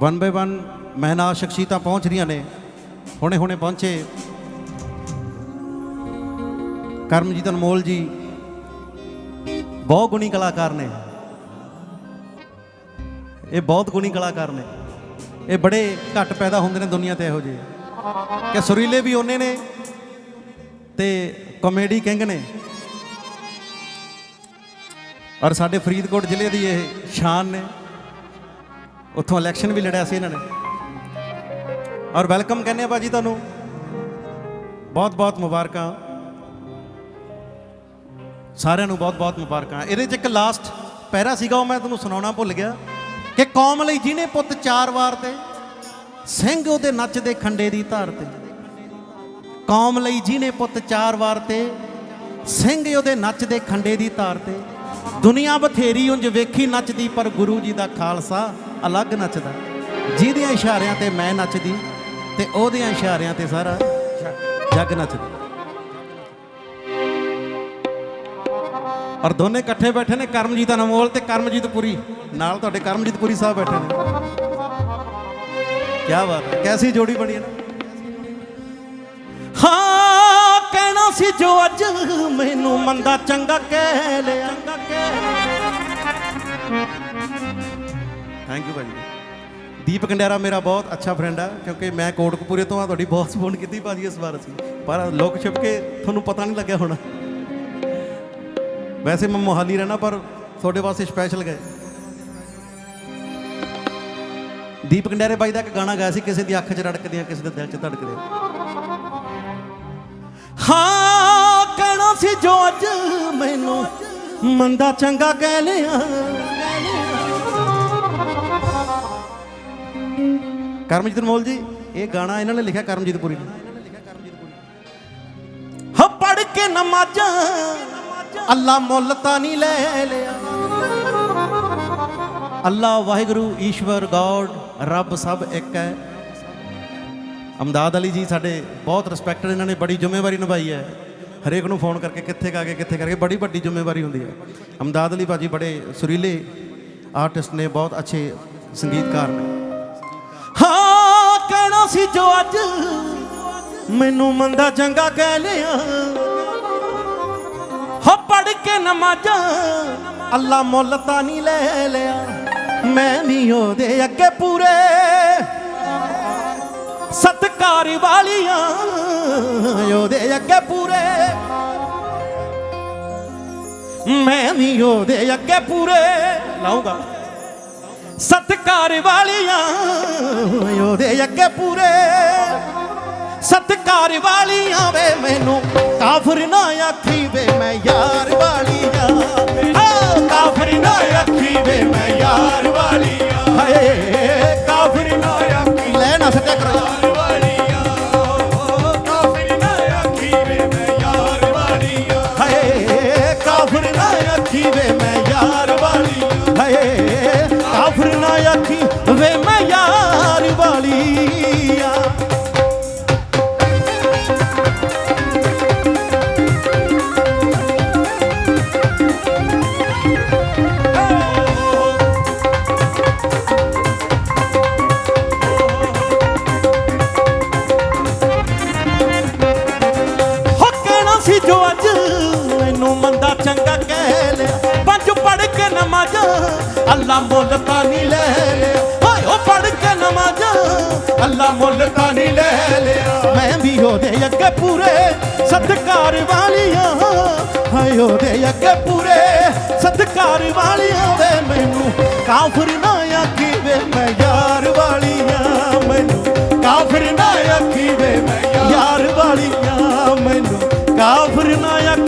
One by one ਮਹਿਨਾ ਸ਼ਖਸੀਅਤਾਂ ਪਹੁੰਚ ਰਹੀਆਂ ਨੇ ਹੁਣੇ ਹੁਣੇ ਪਹੁੰਚੇ ਕਰਮਜੀਤ ਅਨਮੋਲ ਜੀ ਬਹੁਤ ਗੁਣੀ ਕਲਾਕਾਰ ਨੇ ਇਹ ਬਹੁਤ ਗੁਣੀ ਕਲਾਕਾਰ ਨੇ ਇਹ ਬੜੇ ਘੱਟ ਪੈਦਾ ਹੁੰਦੇ ਨੇ ਦੁਨੀਆ ਤੇ ਇਹੋ ਜਿਹੇ ਕਿ ਸੁਰੀਲੇ ਵੀ ਉਹਨੇ ਨੇ ਤੇ ਕਾਮੇਡੀ ਕਿੰਗ ਨੇ ਔਰ ਸਾਡੇ ਫਰੀਦਕੋਟ ਜ਼ਿਲ੍ਹੇ ਦੀ ਇਹ ਸ਼ਾਨ ਨੇ ਉੱਥੋਂ ਇਲੈਕਸ਼ਨ ਵੀ ਲੜਿਆ ਸੀ ਇਹਨਾਂ ਨੇ। ਔਰ ਵੈਲਕਮ ਕਹਿੰਦੇ ਆ ਬਾਜੀ ਤੁਹਾਨੂੰ। ਬਹੁਤ ਬਹੁਤ ਮੁਬਾਰਕਾਂ। ਸਾਰਿਆਂ ਨੂੰ ਬਹੁਤ ਬਹੁਤ ਮੁਬਾਰਕਾਂ। ਇਹਦੇ 'ਚ ਇੱਕ ਲਾਸਟ ਪੈਰਾ ਸੀਗਾ, ਉਹ ਮੈਂ ਤੁਹਾਨੂੰ ਸੁਣਾਉਣਾ ਭੁੱਲ ਗਿਆ। ਕਿ ਕੌਮ ਲਈ ਜਿਹਨੇ ਪੁੱਤ ਚਾਰ ਵਾਰ ਤੇ, ਸਿੰਘ ਉਹਦੇ ਨੱਚਦੇ ਖੰਡੇ ਦੀ ਧਾਰ ਤੇ। ਕੌਮ ਲਈ ਜਿਹਨੇ ਪੁੱਤ ਚਾਰ ਵਾਰ ਤੇ, ਸਿੰਘ ਉਹਦੇ ਨੱਚਦੇ ਖੰਡੇ ਦੀ ਧਾਰ ਤੇ। ਦੁਨੀਆ ਬਥੇਰੀ ਉਂਝ ਵੇਖੀ ਨੱਚਦੀ, ਪਰ ਗੁਰੂ ਜੀ ਦਾ ਖਾਲਸਾ ਅਲੱਗ ਨੱਚਦਾ। ਜਿਹਦੀਆਂ ਇਸ਼ਾਰਿਆਂ ਤੇ ਮੈਂ ਨੱਚਦੀ ਤੇ ਉਹਦਿਆਂ ਇਸ਼ਾਰਿਆਂ ਤੇ ਸਾਰਾ ਜੱਗ ਨੱਚਦਾ। ਔਰ ਦੋਨੇ ਇਕੱਠੇ ਬੈਠੇ ਨੇ, ਕਰਮਜੀਤ ਅਨਮੋਲ ਤੇ ਕਰਮਜੀਤ ਪੁਰੀ। ਨਾਲ ਤੁਹਾਡੇ ਕਰਮਜੀਤ ਪੁਰੀ ਸਾਹਿਬ ਬੈਠੇ ਨੇ। ਕੀ ਬਾਤ ਹੈ, ਕੈਸੀ ਜੋੜੀ ਬਣੀ ਹੈ ਹਾਂ, ਕਹਿਣਾ ਸੀ ਜੋ ਅੱਜ ਮੈਨੂੰ ਮੰਦਾ ਚੰਗਾ ਕਹਿ ਲਿਆ। ਥੈਂਕ ਯੂ ਭਾਜੀ। ਦੀਪ ਕੰਡਿਆਰਾ ਮੇਰਾ ਬਹੁਤ ਅੱਛਾ ਫਰੈਂਡ ਆ, ਕਿਉਂਕਿ ਮੈਂ ਕੋਟਕਪੂਰੇ ਤੋਂ ਆ, ਤੁਹਾਡੀ ਬਹੁਤ ਸਪੋਰਟ ਕੀਤੀ ਭਾਜੀ ਇਸ ਵਾਰ ਅਸੀਂ। ਪਰ ਲੋਕ ਛਿਪ ਕੇ ਤੁਹਾਨੂੰ ਪਤਾ ਨਹੀਂ ਲੱਗਿਆ ਹੋਣਾ। ਵੈਸੇ ਮੈਂ ਮੋਹਾਲੀ ਰਹਿਣਾ, ਪਰ ਤੁਹਾਡੇ ਵਾਸਤੇ ਸਪੈਸ਼ਲ ਗਏ। ਦੀਪ ਕੰਡਿਆਰੇ ਬਾਈ ਦਾ ਇੱਕ ਗਾਣਾ ਗਾਇਆ ਸੀ, ਕਿਸੇ ਦੀ ਅੱਖ 'ਚ ਰੜਕਦੀਆਂ, ਕਿਸੇ ਦੇ ਦਿਲ 'ਚ ਧੜਕਦੇ ਹਾਂ, ਕਹਿਣਾ ਸੀ ਜੋ ਅੱਜ ਮੈਨੂੰ ਮੰਦਾ ਚੰਗਾ ਕਹਿ ਲਿਆ। ਕਰਮਜੀਤ ਅਨਮੋਲ ਜੀ, ਇਹ ਗਾਣਾ ਇਹਨਾਂ ਨੇ ਲਿਖਿਆ ਕਰਮਜੀਤ ਪੁਰੀ ਨੇ। ਹ ਪੜ ਕੇ ਨਮਾਜ਼ਾਂ ਅੱਲਾ ਮੁੱਲ ਤਾਂ ਨਹੀਂ ਲੈ ਲਿਆ। ਅੱਲਾ ਵਾਹਿਗੁਰੂ, ਈਸ਼ਵਰ, ਗੋਡ, ਰੱਬ ਸਭ ਇੱਕ ਹੈ। ਅਮਦਾਦ ਅਲੀ ਜੀ ਸਾਡੇ ਬਹੁਤ ਰਿਸਪੈਕਟਡ ਇਹਨਾਂ ਨੇ ਬੜੀ ਜ਼ਿੰਮੇਵਾਰੀ ਨਿਭਾਈ ਹੈ। ਹਰੇਕ ਨੂੰ ਫੋਨ ਕਰਕੇ ਕਿੱਥੇ ਕਾ ਕੇ, ਕਿੱਥੇ ਕਰਕੇ, ਬੜੀ ਵੱਡੀ ਜ਼ਿੰਮੇਵਾਰੀ ਹੁੰਦੀ ਹੈ। ਅਮਦਾਦ ਅਲੀ ਭਾਜੀ ਬੜੇ ਸੁਰੀਲੇ ਆਰਟਿਸਟ ਨੇ, ਬਹੁਤ ਅੱਛੇ ਸੰਗੀਤਕਾਰ ਨੇ। ਹਾਂ, ਕਹਿਣਾ ਸੀ ਜੋ ਅੱਜ ਮੈਨੂੰ ਮੰਦਾ ਚੰਗਾ ਕਹਿ ਲਿਆ। ਹੋ ਪੜ ਕੇ ਨਮਾਜ਼ਾਂ ਅੱਲਾ ਮੁੱਲ ਤਾਂ ਨਹੀਂ ਲੈ ਲਿਆ। ਮੈਂ ਵੀ ਉਹਦੇ ਅੱਗੇ ਪੂਰੇ। ਸਤਕਾਰ ਵਾਲੀਆਂ ਉਹਦੇ ਅੱਗੇ ਪੂਰੇ। ਮੈਂ ਵੀ ਉਹਦੇ ਅੱਗੇ ਪੂਰੇ। ਲਾਉਂਗਾ। ਸਤਕਾਰ ਵਾਲੀਆਂ ਉਹਦੇ ਅੱਗੇ ਪੂਰੇ ਸਤਕਾਰ ਵਾਲੀਆਂ ਵੇ ਮੈਨੂੰ ਕਾਫਰ ਨਾ ਆਖੀ ਵੇ ਮੈਂ ਯਾਰ ਵਾਲੀਆਂ। ਓ ਕਾਫਰ ਨਾ ਆਖੀ ਵੇ ਮੈਂ ਯਾਰ ਵਾਲੀਆਂ। ਹਾਏ ਅੱਲਾ ਮੁੱਲ ਤਾਂ ਨਹੀਂ ਲੈ ਲਿਆ। ਓਏ ਉਹ ਪੜ ਕੇ ਨਮਾਜ਼ ਅੱਲਾ ਮੁੱਲ ਤਾਂ ਨਹੀਂ ਲੈ ਲਿਆ। ਮੈਂ ਵੀ ਉਹਦੇ ਅੱਗੇ ਪੂਰੇ ਸਤਕਾਰ ਵਾਲੀਆਂ। ਹਾਏ, ਉਹਦੇ ਅੱਗੇ ਪੂਰੇ ਸਤਕਾਰ ਵਾਲੀਆਂ ਵੇ ਮੈਨੂੰ। ਕਾਫਰ ਨਾ ਆਖੀ ਵੇ ਮੈਂ ਯਾਰ ਵਾਲੀਆਂ। ਮੈਨੂੰ ਕਾਫਰ ਨਾ ਆਖੀ ਵੇ ਮੈਂ ਯਾਰ ਵਾਲੀਆਂ। ਮੈਨੂੰ ਕਾਫਰ ਨਾ ਆਖੀ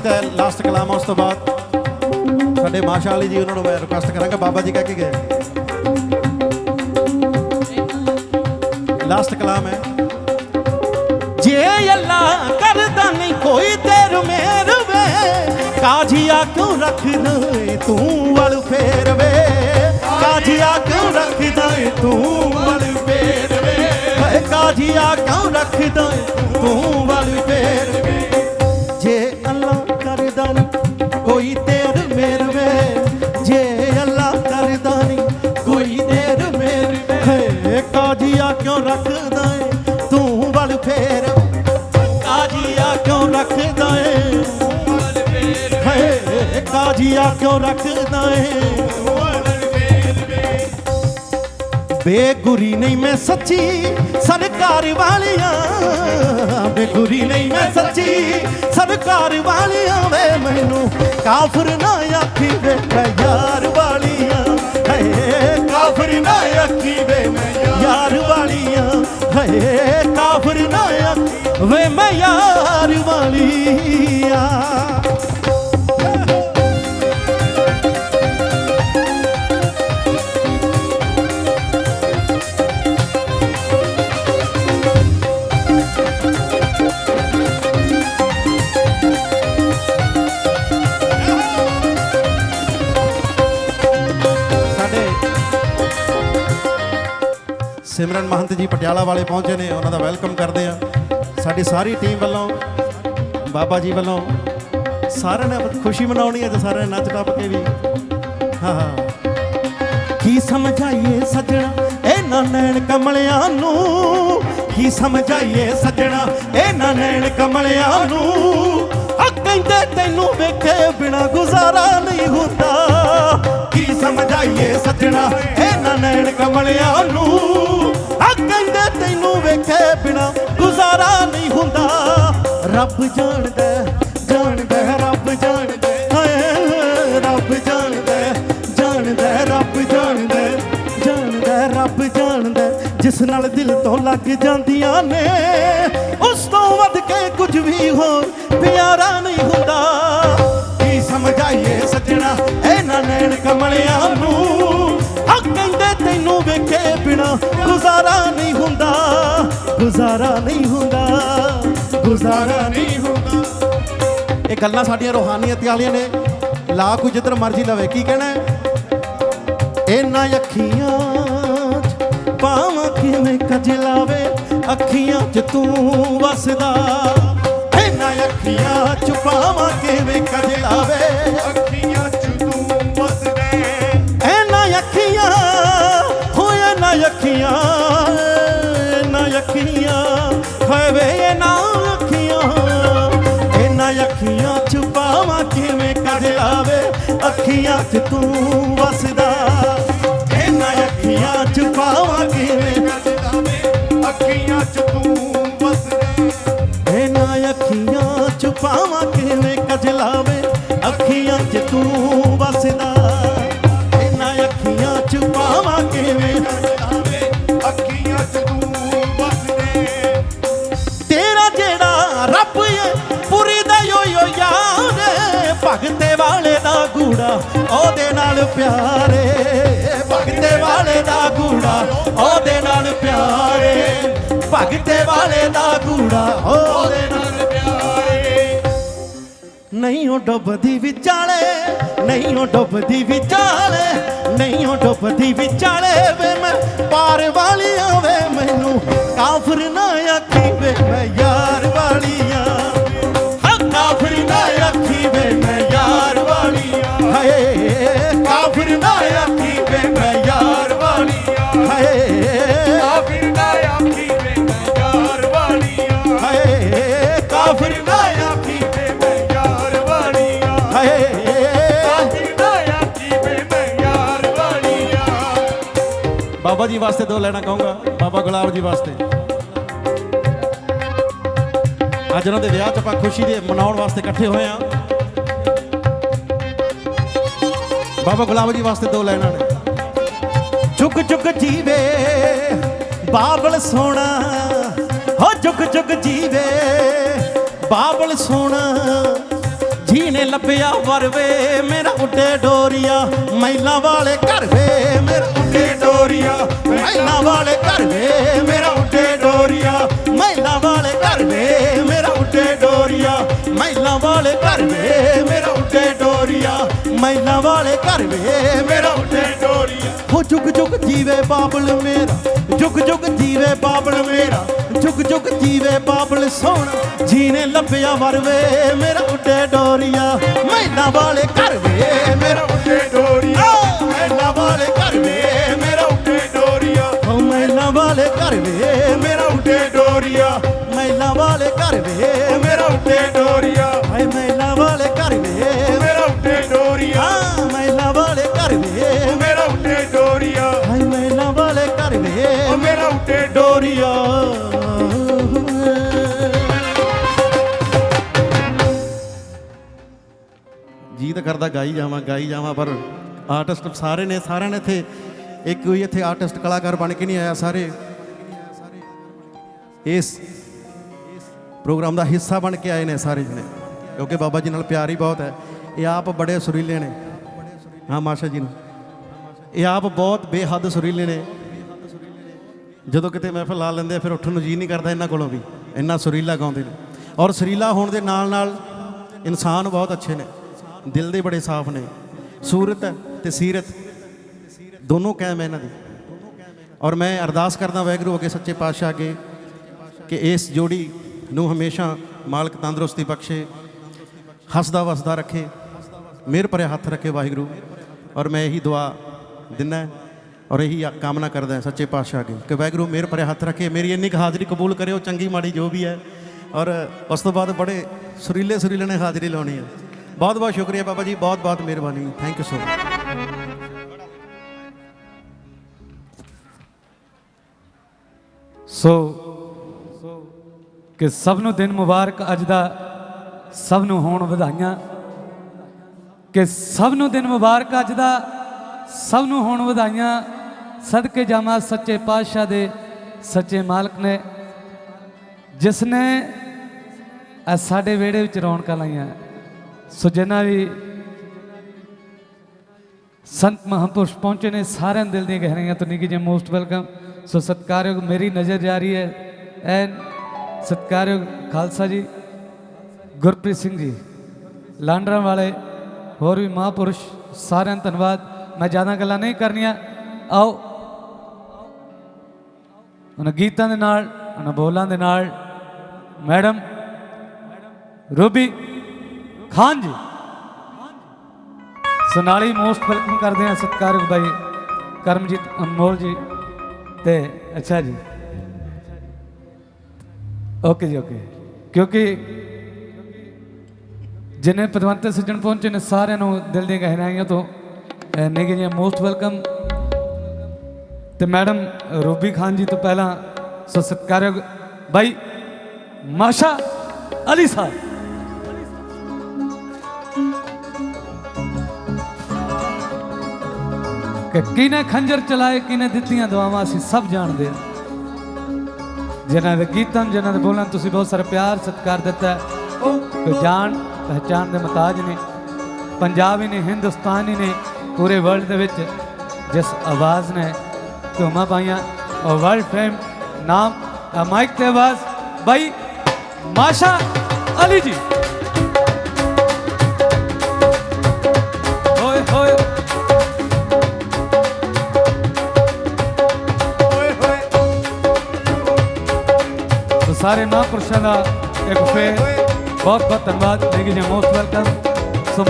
ਗੀਤ ਹੈ ਲਾਸਟ ਕਲਾਮ ਉਸ ਤੋਂ ਬਾਅਦ ਸਾਡੇ ਮਾਸ਼ਾ ਅਲੀ ਜੀ ਉਹਨਾਂ ਨੂੰ ਮੈਂ ਰਿਕੁਐਸਟ ਕਰਾਂਗਾ, ਬਾਬਾ ਜੀ ਕਹਿ ਕੇ ਗਏ। ਲਾਸਟ ਕਲਾਮ ਹੈ। ਜੇ ਅੱਲਾ ਕਰਦਾ ਨਹੀਂ ਕੋਈ ਤੇਰ ਮੇਰ ਵੇ ਕਾਜੀਆ ਕਿਉਂ ਰੱਖਦਾ ਤੂੰ ਵੱਲ ਫੇਰ ਵੇ ਕਾਜੀਆ ਕਿਉਂ ਰੱਖਦਾ ਤੂੰ ਵੱਲ ਫੇਰ ਵੇ ਕਾਜੀਆ ਕਿਉਂ ਰੱਖਦਾ ਹਏ ਕਿਉਂ ਰੱਖਦਾ ਏ? ਬੇਗੁਰੀ ਨਹੀਂ ਮੈਂ ਸੱਚੀ, ਸਰਕਾਰ ਵਾਲਿਆਂ, ਬੇਗੁਰੀ ਨਹੀਂ ਮੈਂ ਸੱਚੀ, ਸਰਕਾਰ ਵਾਲਿਆਂ ਵੇ ਮੈਨੂੰ ਕਾਫਰ ਨਾ ਆਖੀ ਵੇ ਮੈਂ ਯਾਰ ਵਾਲੀਆਂ। ਹਏ, ਕਾਫਰ ਨਾ ਆਖੀ ਵੇ ਮੈਂ ਯਾਰ ਵਾਲੀਆਂ। ਹਏ, ਕਾਫਰ ਨਾ ਆਖੀ ਵੇ ਮੈਂ ਯਾਰ ਵਾਲੀਆਂ। ਜੀ ਪਟਿਆਲਾ ਵਾਲੇ ਪਹੁੰਚੇ ਨੇ, ਉਹਨਾਂ ਦਾ ਵੈਲਕਮ ਕਰਦੇ ਆ ਸਾਡੀ ਸਾਰੀ ਟੀਮ ਵੱਲੋਂ, ਬਾਬਾ ਜੀ ਵੱਲੋਂ ਸਾਰਿਆਂ ਨੇ ਖੁਸ਼ੀ ਮਨਾਉਣੀ ਹੈ ਤੇ ਸਾਰਿਆਂ ਨੇ ਨੱਚ ਟੱਪ ਕੇ ਵੀ। ਹਾਂ ਹਾਂ। ਕੀ ਸਮਝਾਈਏ ਸੱਜਣਾ ਇਹਨਾਂ ਨੈਣ ਕਮਲਿਆਂ ਨੂੰ? ਕੀ ਸਮਝਾਈਏ ਸੱਜਣਾ ਇਹਨਾਂ ਨੈਣ ਕਮਲਿਆਂ ਨੂੰ? ਆ ਕਹਿੰਦੇ ਤੈਨੂੰ ਵੇਖੇ ਬਿਨਾ ਗੁਜ਼ਾਰਾ ਨਹੀਂ ਹੁੰਦਾ। ਕੀ ਸਮਝਾਈਏ ਸੱਜਣਾ ਇਹਨਾਂ ਨੈਣ ਕਮਲਿਆਂ ਨੂੰ? ਵੇਖੇ ਬਿਨਾ ਗੁਜ਼ਾਰਾ ਨਹੀਂ ਹੁੰਦਾ। ਰੱਬ ਜਾਣਦਾ ਜਾਣਦਾ ਰੱਬ ਜਾਣਦਾ। ਹਾਏ, ਰੱਬ ਜਾਣਦਾ ਜਾਣਦਾ ਰੱਬ ਜਾਣਦਾ ਜਾਣਦਾ ਰੱਬ ਜਾਣਦਾ। ਜਿਸ ਨਾਲ ਦਿਲ ਤੋਂ ਲੱਗ ਜਾਂਦੀਆਂ ਨੇ, ਉਸ ਤੋਂ ਵੱਧ ਕੇ ਕੁਝ ਵੀ ਹੋਰ ਪਿਆਰਾ ਨਹੀਂ ਹੁੰਦਾ। ਕੀ ਸਮਝਾਈਏ ਸੱਜਣਾ, ਇਹਨਾਂ ਨੈਣ ਕਮਲਿਆਂ ਨੂੰ? ਆ ਕਹਿੰਦੇ ਤੈਨੂੰ ਵੇਖੇ ਬਿਨਾ ਗੁਜ਼ਾਰਾ ਨਹੀਂ ਗੁਜ਼ਾਰਾ ਨਹੀਂ ਹੁੰਦਾ। ਗੁਜ਼ਾਰਾ ਨਹੀਂ ਹੁੰਦਾ। ਇਹ ਗੱਲਾਂ ਸਾਡੀਆਂ ਰੋਹਾਨੀਅਤ ਵਾਲੀਆਂ ਨੇ। ਲਾ ਕੋ ਜਿੱਧਰ ਮਰਜ਼ੀ ਲਵੇ ਕੀ ਕਹਿਣਾ? ਇਹਨਾਂ ਅੱਖੀਆਂ 'ਚ ਪਾਵਾਂ ਕਿਵੇਂ ਕਜਲਾਵੇ ਅੱਖੀਆਂ 'ਚ ਤੂੰ ਵਸਦਾ। ਇਹਨਾਂ ਅੱਖੀਆਂ 'ਚ ਪਾਵਾਂ ਕਿਵੇਂ ਕਜਲਾਵੇ ਅੱਖੀਆਂ ਚ ਤੂੰ ਵਸਦੇ। ਇਹਨਾਂ ਅੱਖੀਆਂ ਹੋਏ ਨਾ ਅੱਖੀਆਂ। 'ਚ ਤੂੰ ਵਸਦਾ। ਇਹਨਾਂ ਅੱਖੀਆਂ 'ਚ ਪਾਵਾਂ ਕਿਵੇਂ? ਕਜਲਾਵੇ ਅੱਖੀਆਂ ਚ ਤੂੰ ਵਸਦਾ। ਇਹਨਾਂ ਅੱਖੀਆਂ 'ਚ ਪਾਵਾਂ ਕਿਵੇਂ? ਕਜਲਾਵੇ ਨਾਲ ਪਿਆਰੇ, ਭਗਤੇ ਵਾਲੇ ਦਾ ਗੂੜਾ, ਉਹਦੇ ਨਾਲ ਪਿਆਰੇ। ਭਗਤੇ ਵਾਲੇ ਦਾ ਗੂੜਾ, ਉਹਦੇ ਨਾਲ ਪਿਆਰੇ। ਨਹੀਂ ਉਹ ਡੁੱਬਦੀ ਵਿਚਾਲੇ, ਨਹੀਂ ਉਹ ਡੁੱਬਦੀ ਵਿਚਾਲੇ, ਨਹੀਂ ਉਹ ਡੁੱਬਦੀ ਵਿਚਾਲੇ ਵੇ ਮੈਂ ਪਾਰ ਵਾਲੀ ਵੇ ਮੈਨੂੰ। ਕਾਫਰ ਨਾ ਆਖੀ ਵੇ ਮੈਂ ਯਾਰ ਵਾਲੀ ਬਾਬਾ ਜੀ ਵਾਸਤੇ ਦੋ ਲੈਣਾ ਕਹੂੰਗਾ ਬਾਬਾ ਗੁਲਾਬ ਜੀ ਵਾਸਤੇ। ਅੱਜ ਉਹਨਾਂ ਦੇ ਵਿਆਹ 'ਚ ਆਪਾਂ ਖੁਸ਼ੀ ਦੇ ਮਨਾਉਣ ਵਾਸਤੇ ਇਕੱਠੇ ਹੋਏ ਆ ਬਾਬਾ ਗੁਲਾਬ ਜੀ ਵਾਸਤੇ ਦੋ ਲੈਣਾ ਨੇ। ਜੁਗ ਜੁਗ ਜੀਵੇ ਬਾਬਲ ਸੋਣਾ ਹੋ ਜੁਗ ਜੁਗ ਜੀਵੇ ਬਾਬਲ ਸੋਣਾ ਜੀਨੇ ਲੱਭਿਆ ਵਰਵੇ, ਮੇਰਾ ਉੱਡੇ ਡੋਰੀਆ, ਮਹਿਲਾ ਵਾਲੇ ਘਰ ਵੇ ਮੇਰਾ ਉੱਡੇ ਡੋਰੀਆ, ਮਹਿਲਾ ਵਾਲੇ ਘਰ ਵੇ ਮੇਰਾ ਉੱਡੇ ਡੋਰੀਆ, ਮਹਿਲਾ ਵਾਲੇ ਘਰ ਵੇ ਮੇਰਾ ਉੱਡੇ ਡੋਰੀਆ, ਮਹਿਲਾ ਵਾਲੇ ਘਰ ਵੇ ਮੇਰਾ ਉੱਡੇ ਡੋਰੀਆ, ਮਹਿਲਾ ਵਾਲੇ ਘਰ ਵੇ ਮੇਰਾ ਉੱਡੇ ਡੋਰੀਆ। ਹੋ ਜੁਗ ਜੁਗ ਜੀਵੇ ਬਾਬਲ ਮੇਰਾ ਜੁਗ ਜੁਗ ਜੀਵੇ ਬਾਬਲ ਮੇਰਾ ਜੁਗ ਜੁਗ ਜੀਵੇ ਬਾਬਲ ਸੋਹਣਾ ਜੀਨੇ ਲੱਭਿਆ ਵਰਵੇ ਮੇਰਾ ਉੱਡੇ ਡੋਰੀਆ ਮਹਿਲਾ ਵਾਲੇ ਘਰ ਵੇ ਮੇਰਾ ਉੱਡੇ ਡੋਰੀਆ। ਮਹਿਲਾ ਵਾਲੇ ਘਰ ਵੇ ਮੇਰਾ ਉੱਡੇ ਡੋਰੀਆ। ਓ ਮਹਿਲਾ ਵਾਲੇ ਘਰ ਵੇ ਮੇਰਾ ਉੱਡੇ ਡੋਰੀਆ। ਮਹਿਲਾ ਵਾਲੇ ਘਰ ਵੇ ਮੇਰਾ ਉੱਡੇ ਡੋਰੀਆ ਜੀ ਤਾਂ ਕਰਦਾ, ਗਾਈ ਜਾਵਾਂ ਗਾਈ ਜਾਵਾਂ, ਪਰ ਆਰਟਿਸਟ ਸਾਰੇ ਨੇ, ਸਾਰਿਆਂ ਨੇ ਇੱਥੇ, ਇੱਕ ਕੋਈ ਇੱਥੇ ਆਰਟਿਸਟ ਕਲਾਕਾਰ ਬਣ ਕੇ ਨਹੀਂ ਆਇਆ ਸਾਰੇ। ਇਸ ਪ੍ਰੋਗਰਾਮ ਦਾ ਹਿੱਸਾ ਬਣ ਕੇ ਆਏ ਨੇ ਸਾਰੇ ਜਣੇ, ਕਿਉਂਕਿ ਬਾਬਾ ਜੀ ਨਾਲ ਪਿਆਰ ਹੀ ਬਹੁਤ ਹੈ। ਇਹ ਆਪ ਬੜੇ ਸੁਰੀਲੇ ਨੇ। ਹਾਂ, ਮਾਸ਼ਾ ਜੀ ਨੂੰ। ਇਹ ਆਪ ਬਹੁਤ ਬੇਹੱਦ ਸੁਰੀਲੇ ਨੇ। ਜਦੋਂ ਕਿਤੇ ਮਹਿਫਲ ਲਾ ਲੈਂਦੇ ਆ, ਫਿਰ ਉੱਠਣ ਨੂੰ ਜੀ ਨਹੀਂ ਕਰਦਾ ਇਹਨਾਂ ਕੋਲੋਂ ਵੀ। ਇੰਨਾ ਸੁਰੀਲਾ ਗਾਉਂਦੇ ਨੇ। ਔਰ ਸੁਰੀਲਾ ਹੋਣ ਦੇ ਨਾਲ ਨਾਲ ਇਨਸਾਨ ਬਹੁਤ ਅੱਛੇ ਨੇ। ਦਿਲ ਦੇ ਬੜੇ ਸਾਫ਼ ਨੇ। ਸੂਰਤ ਤੇ ਸੀਰਤ। ਦੋਨੋਂ ਕਾਇਮ ਹੈ ਇਹਨਾਂ ਦੀ। ਔਰ ਮੈਂ ਅਰਦਾਸ ਕਰਦਾ ਵਾਹਿਗੁਰੂ ਅੱਗੇ ਸੱਚੇ ਪਾਤਸ਼ਾਹ ਅੱਗੇ ਕਿ ਇਸ ਜੋੜੀ ਨੂੰ ਹਮੇਸ਼ਾ ਮਾਲਕ ਤੰਦਰੁਸਤੀ ਬਖਸ਼ੇ ਹੱਸਦਾ ਵਸਦਾ ਰੱਖੇ ਮਿਹਰ ਭਰੇ ਹੱਥ ਰੱਖੇ ਵਾਹਿਗੁਰੂ। ਔਰ ਮੈਂ ਇਹੀ ਦੁਆ ਦਿੰਦਾ ਔਰ ਇਹੀ ਕਾਮਨਾ ਕਰਦਾ ਹਾਂ ਸੱਚੇ ਪਾਤਸ਼ਾਹ ਅੱਗੇ ਕਿ ਵਾਹਿਗੁਰੂ ਮਿਹਰ ਭਰੇ ਹੱਥ ਰੱਖੇ, ਮੇਰੀ ਇੰਨੀ ਕੁ ਹਾਜ਼ਰੀ ਕਬੂਲ ਕਰਿਓ, ਚੰਗੀ ਮਾੜੀ ਜੋ ਵੀ ਹੈ। ਔਰ ਉਸ ਤੋਂ ਬਾਅਦ ਬੜੇ ਸੁਰੀਲੇ ਸੁਰੀਲੇ ਨੇ ਹਾਜ਼ਰੀ ਲਾਉਣੀ ਹੈ। ਬਹੁਤ ਬਹੁਤ ਸ਼ੁਕਰੀਆ ਬਾਬਾ ਜੀ, ਬਹੁਤ ਬਹੁਤ ਮਿਹਰਬਾਨੀ। Thank you so much so ਕਿ ਸਭ ਨੂੰ ਦਿਨ ਮੁਬਾਰਕ, ਅੱਜ ਦਾ ਸਭ ਨੂੰ ਹੋਣ ਵਧਾਈਆਂ। ਕਿ ਸਭ ਨੂੰ ਦਿਨ ਮੁਬਾਰਕ, ਅੱਜ ਦਾ ਸਭ ਨੂੰ ਹੋਣ ਵਧਾਈਆਂ। ਸਦਕੇ ਜਾਵਾਂ ਸੱਚੇ ਪਾਤਸ਼ਾਹ ਦੇ ਸੱਚੇ ਮਾਲਕ ਨੇ ਜਿਸ ਨੇ ਸਾਡੇ ਵਿਹੜੇ ਵਿੱਚ ਰੌਣਕਾਂ ਲਾਈਆਂ। ਸੋ ਜਿਨ੍ਹਾਂ ਵੀ ਸੰਤ ਮਹਾਂਪੁਰਸ਼ ਪਹੁੰਚੇ ਨੇ, ਸਾਰਿਆਂ ਦਿਲ ਦੀਆਂ ਗਹਿਰਾਈਆਂ ਤੋਂ ਨਿੱਘੀ ਜੀ ਮੋਸਟ ਵੈਲਕਮ। ਸੋ ਸਤਿਕਾਰਯੋਗ, ਮੇਰੀ ਨਜ਼ਰ ਜਾ ਰਹੀ ਹੈ ਐਨ ਸਤਿਕਾਰਯੋਗ ਖਾਲਸਾ ਜੀ, ਗੁਰਪ੍ਰੀਤ ਸਿੰਘ ਜੀ, ਲਾਂਡਰਾਂ ਵਾਲੇ, ਹੋਰ ਵੀ ਮਹਾਂਪੁਰਸ਼, ਸਾਰਿਆਂ ਦਾ ਧੰਨਵਾਦ। ਮੈਂ ਜ਼ਿਆਦਾ ਗੱਲਾਂ ਨਹੀਂ ਕਰਨੀਆਂ। ਆਓ ਉਹਨਾਂ ਗੀਤਾਂ ਦੇ ਨਾਲ ਉਹਨਾਂ ਬੋਲਾਂ ਦੇ ਨਾਲ ਮੈਡਮ ਰੂਬੀ ਖਾਨ ਜੀ ਸੋਨਾਲੀ ਮੋਸਟ ਵੈਲਕਮ ਕਰਦੇ ਹਾਂ ਸਤਿਕਾਰਯੋਗ ਭਾਈ ਕਰਮਜੀਤ ਅਨਮੋਲ ਜੀ ਤੇ ਅੱਛਾ ਜੀ। ਓਕੇ ਜੀ ਓਕੇ। ਕਿਉਂਕਿ ਜਿਨੇ ਪਦਵੰਤ ਸੱਜਣ ਪਹੁੰਚੇ ਨੇ ਸਾਰਿਆਂ ਨੂੰ ਦਿਲ ਦੀਆਂ ਗਹਿਰਾਈਆਂ ਤੋਂ ਅਹ, ਨਿੱਘੇ ਮੋਸਟ ਵੈਲਕਮ ਤੇ ਮੈਡਮ ਰੂਬੀ ਖਾਨ ਜੀ ਤੋਂ ਪਹਿਲਾਂ ਸੋ ਸਤਿਕਾਰਯੋਗ ਬਾਈ ਮਾਸ਼ਾ ਅਲੀ ਸਾਹਿਬ। ਕਿ ਕਿਨੇ ਖੰਜਰ ਚਲਾਏ ਕਿਨੇ ਦਿੱਤੀਆਂ ਦੁਆਵਾਂ ਅਸੀਂ ਸਭ ਜਾਣਦੇ ਹਾਂ। ਜਿਨ੍ਹਾਂ ਦੇ ਗੀਤਾਂ ਨੂੰ, ਜਿਨ੍ਹਾਂ ਦੇ ਬੋਲਾਂ ਤੁਸੀਂ ਬਹੁਤ ਸਾਰਾ ਪਿਆਰ ਸਤਿਕਾਰ ਦਿੱਤਾ ਹੈ, ਉਹ ਜਾਣ ਪਹਿਚਾਣ ਦੇ ਮਤਾਜ ਨੇ। ਪੰਜਾਬ ਹੀ ਨੇ ਹਿੰਦੁਸਤਾਨ ਹੀ ਨੇ ਪੂਰੇ ਵਰਲਡ ਦੇ ਵਿੱਚ ਜਿਸ ਆਵਾਜ਼ ਨੇ ਧੂਮਾਂ ਪਾਈਆਂ ਉਹ ਵਰਲਡ ਫੇਮ ਨਾਮ ਆ ਮਾਈਕ ਤੇ ਆਵਾਜ਼ ਬਾਈ ਮਾਸ਼ਾ ਅਲੀ ਜੀ ਹੋਏ ਹੋਏ ਓਏ ਹੋਏ ਸੋ ਸਾਰੇ ਮਹਾਂਪੁਰਸ਼ਾਂ ਦਾ ਇੱਕ ਫੇਰ ਬਹੁਤ ਬਹੁਤ ਧੰਨਵਾਦ ਲੇਕਿਨ ਜੀ ਮੋਸਟ ਵੈਲਕਮ ਸੋ